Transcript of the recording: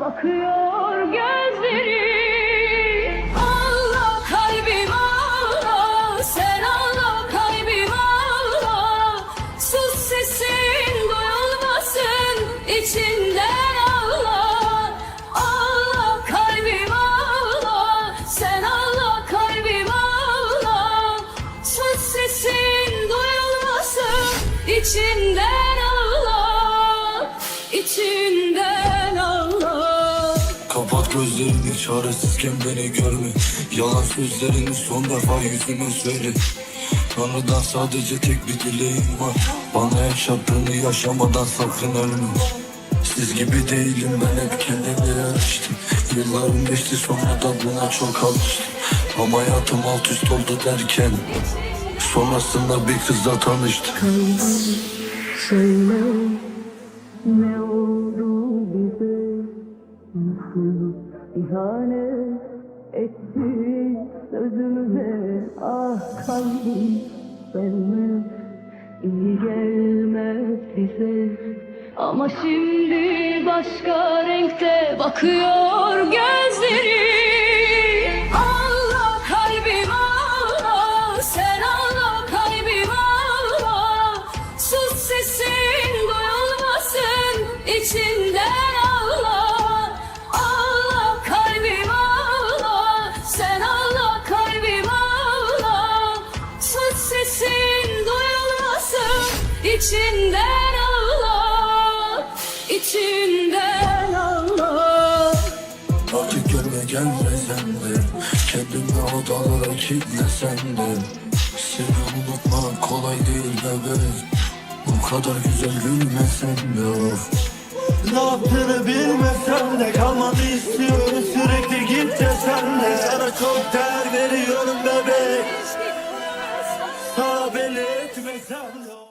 bakıyor gözleri Allah kalbim ağla. Sen ağla kalbim ağla. Sus sesin duyulmasın içinden ağla. Ağla kalbim ağla. Sen ağla kalbim ağla. Sus sesin duyulmasın içinden Kapat gözlerini çaresizken beni görme. Yalan sözlerini son defa yüzüme söyle. Tanrıdan sadece tek bir dileğim var. Bana yaşattığını yaşamadan sakın ölme. Siz gibi değilim ben hep kendime yarıştım. Yıllarım geçti sonra da buna çok alıştım. Ama hayatım alt üst oldu derken Sonrasında bir kızla tanıştım. Söyle etti sözümüze Ah kalbim sevmez iyi gelmez bize. Ama şimdi başka renkte bakıyor gözleri içinden ağla içinden ağla Artık görme gelmesen de Kendimi odalara kilitlesen de Seni unutmak kolay değil bebek Bu kadar güzel gülmesen de of. Ne yaptığını bilmesem de kalmanı istiyorum. Sürekli git desen de Sana çok değer veriyorum bebek Sana belli etmesem de